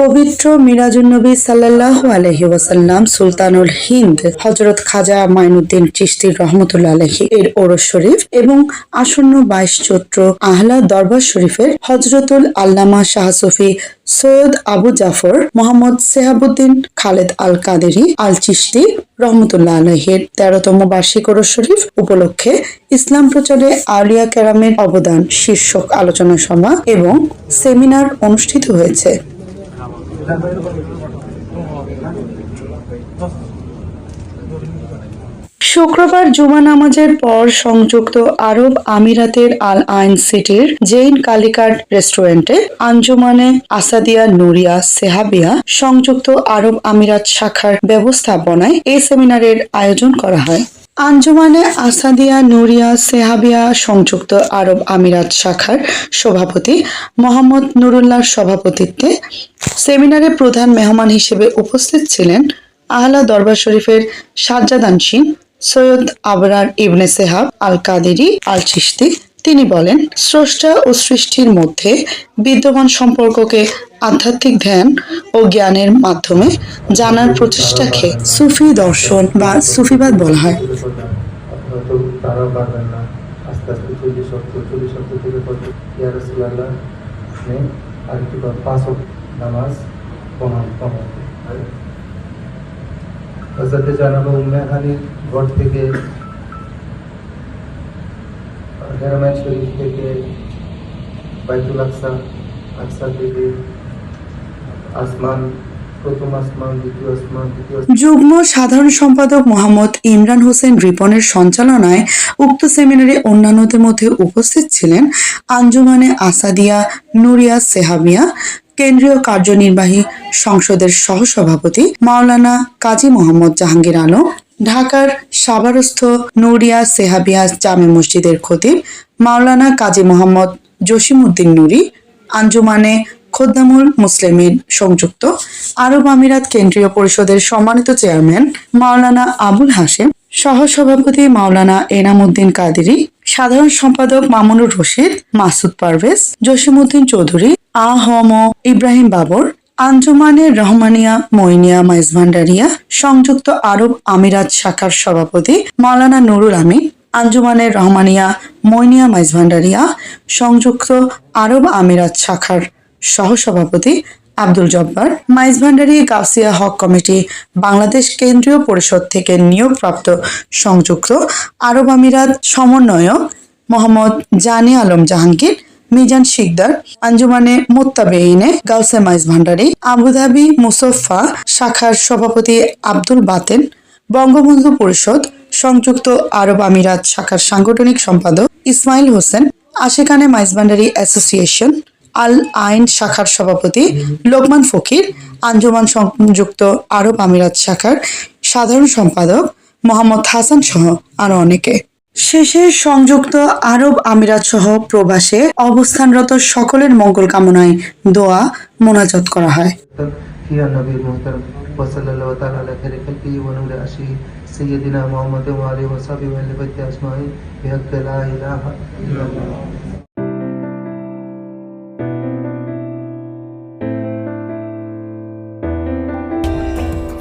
পবিত্র মিরাজুন্নবী সাল্লাহ আলহি ওয়াসাল্লাম, সুলতানুল হিন্দ হজরত খাজা মাইনুদ্দিন চিস্তির রহমতুল্লাহ আলহি এর ওরস শরীফ এবং আসন্ন বাইশ চৈত্র আহলা দরবার শরীফের হজরতুল আল্লামা শাহ সুফি সৈয়দ আবু জাফর মোহাম্মদ সেহাবুদ্দিন খালেদ আল কাদেরি আল চিস্তি রহমতুল্লাহ আলহের তেরোতম বার্ষিক ওরস শরীফ উপলক্ষে ইসলাম প্রচারে আলিয়া ক্যারামের অবদান শীর্ষক আলোচনা সভা এবং সেমিনার অনুষ্ঠিত হয়েছে। শুক্রবার জুমা নামাজের পর সংযুক্ত আরব আমিরাতের আল আইন সিটির জেইন কালিকার রেস্টুরেন্টে আঞ্জুমানে আসাদিয়া নুরিয়া সেহাবিয়া সংযুক্ত আরব আমিরাত শাখার ব্যবস্থাপনায় এই সেমিনারের আয়োজন করা হয়। আঞ্জুমানে আসাদিয়া নুরিয়া সেহাবিয়া সংযুক্ত আরব আমিরাত শাখার সভাপতি মোহাম্মদ নুরুল্লাহর সভাপতিত্বে সেমিনারে প্রধান মেহমান হিসেবে উপস্থিত ছিলেন আহলা দরবার শরীফের সাজ্জাদানসীন সৈয়দ আবরার ইবনে সেহাব আল কাদেরি আল চিশতি তিনি বলেন, স্রষ্টা ও সৃষ্টির মধ্যে বিদ্যমান সম্পর্ককে আধ্যাত্মিক ধ্যান ও জ্ঞানের মাধ্যমে জানার প্রচেষ্টাকে সুফি দর্শন বা সুফিবাদ বলা হয়। আস্তে আস্তে চল্লিশ সপ্তাহ চল্লিশ সপ্তাহ থেকে আর পাঁচ নামাজ হজরতে জানাব উম্মেহানির ঘর থেকে হেরামাই শরীফ থেকে বাইতুল আকসা আকসা থেকে আসমান। যুগ্ম সাধারণ সম্পাদক মোহাম্মদ ইমরান হোসেন রিপনের সঞ্চালনায় উক্ত সেমিনারে অন্যান্যদের মধ্যে উপস্থিত ছিলেন আঞ্জুমানে আসাদিয়া, নুরিয়া সেহাবিয়া কেন্দ্রীয় কার্যনির্বাহী সংসদের সহসভাপতি মাওলানা কাজী মোহাম্মদ জাহাঙ্গীর আলম, ঢাকার সাবারস্থ নুরিয়া সেহাবিয়া জামে মসজিদের খতিব মাওলানা কাজী মোহাম্মদ জসিমউদ্দিন নুরি, আঞ্জুমানে খোদ্দামুল মুসলিমিন সংযুক্ত আরব আমিরাত কেন্দ্রীয় পরিষদের সম্মানিত চেয়ারম্যান মাওলানা আবুল হাশেম, সহসভাপতি মাওলানা এনামুদ্দিন কাদেরি, সাধারণ সম্পাদক মামুনুর রশিদ, মাসুদ পারভেজ, জসিমউদ্দিন চৌধুরী আ হম ইব্রাহিম বাবর আঞ্জুমানের রহমানিয়া মইনিয়া মাইজভান্ডারিয়া, সংযুক্ত আরব আমিরাত শাখার সভাপতি মাওলানা নুরুল আমিন আঞ্জুমানের রহমানিয়া মইনিয়া মাইজভান্ডারিয়া, সংযুক্ত আরব আমিরাত শাখার সহসভাপতি আব্দুল জব্বার, মাইজভান্ডারি গাউসিয়া হক কমিটি বাংলাদেশ কেন্দ্রীয় পরিষদ থেকে নিয়োগপ্রাপ্ত সংযুক্ত আরব আমিরাত সমন্বয়ক মোহাম্মদ জানি আলম জাহাঙ্গীর মিজান শিকদার, আঞ্জুমানে মোত্তাবেইনে গাউসে মাইজ ভান্ডারি, আবুধাবি মুসফা শাখার সভাপতি আব্দুল বাতেন, বঙ্গবন্ধু পরিষদ সংযুক্ত আরব আমিরাত শাখার সাংগঠনিক সম্পাদক Ismail Hossain Ashikane Maizbhandari association, Al Ain শাখার সভাপতি লোকমান ফকির, আঞ্জুমান সংযুক্ত আরব আমিরাত শাখার সাধারণ সম্পাদক মোহাম্মদ হাসান সহ আরও অনেকে। শেষে সংযুক্ত আরব আমিরাত সহ প্রবাসে অবস্থানরত সকলের মঙ্গল কামনায় দোয়া মোনাজাত করা হয় يا نبي المحترم وصلى الله تعالى على خير خلقه ونور عرشه سيدنا محمد وآله وصحبه وأهل بيته أجمعين بحق لا إله إلا الله